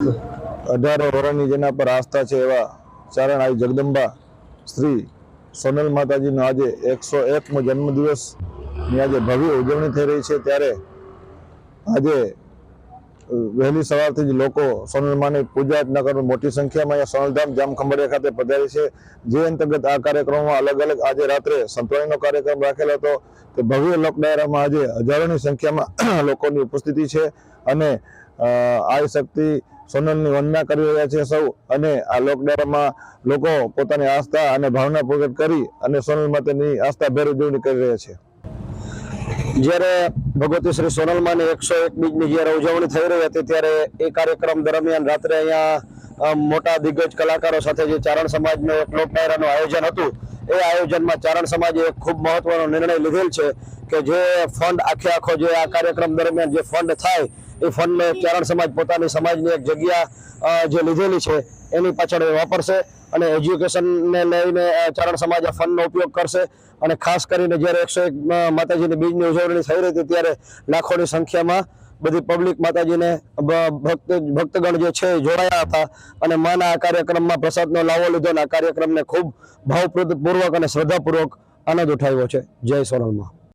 અઢારે વર્ષની જેના પર આસ્થા છે એવા ચારણ આવી જગદંબા, શ્રી સોનલ માતાજીનો આજે એકસો એકમો જન્મદિવસની આજે ભવ્ય ઉજવણી થઈ રહી છે. ત્યારે આજે વહેલી સવારથી જ લોકો સોનલમાની પૂજા અર્ચના કરવા મોટી સંખ્યામાં અહીંયા સોનલધામ જામખંભાળિયા ખાતે પધારી છે. જે અંતર્ગત આ કાર્યક્રમમાં અલગ અલગ આજે રાત્રે સંતવાણીનો કાર્યક્રમ રાખેલો હતો. તે ભવ્ય લોક ડાયરામાં આજે હજારોની સંખ્યામાં લોકોની ઉપસ્થિતિ છે. અને આ શક્તિ સોનલની વંદના કરી રહ્યા છે સૌ અને આ લોકડાઉનમાં લોકો પોતાની આસ્થા અને ભાવના પ્રગટ કરી અને સોનલ માતાની આસ્થાભેર ઉજવણી કરી રહ્યા છે. જ્યારે ભગવતી શ્રી સોનલમાની એકસો એક બીજની જ્યારે ઉજવણી થઈ રહી હતી, ત્યારે એ કાર્યક્રમ દરમિયાન રાત્રે અહીંયા મોટા દિગ્ગજ કલાકારો સાથે જે ચારણ સમાજનો એક લોક ડાયરાનું આયોજન હતું, એ આયોજનમાં ચારણ સમાજે એક ખૂબ મહત્વનો નિર્ણય લીધેલ છે કે જે ફંડ આખે આખો જે આ કાર્યક્રમ દરમિયાન જે ફંડ થાય એ ફંડને ચારણ સમાજ પોતાની સમાજની એક જગ્યા જે લીધેલી છે, એની પાછળ એ વાપરશે અને એજ્યુકેશનને લઈને ચારણ સમાજ આ ફંડનો ઉપયોગ કરશે. અને ખાસ કરીને જ્યારે એકસો એક માતાજીની બીજની ઉજવણી થઈ રહી હતી, ત્યારે લાખોની સંખ્યામાં બધી પબ્લિક માતાજીને ભક્ત, ભક્તગણ જે છે જોડાયા હતા. અને માના આ કાર્યક્રમમાં પ્રસાદનો લાવો લીધો અને આ કાર્યક્રમને ખૂબ ભાવપૂર્વક અને શ્રદ્ધાપૂર્વક આનંદ ઉઠાવ્યો છે. જય સોનલમાં.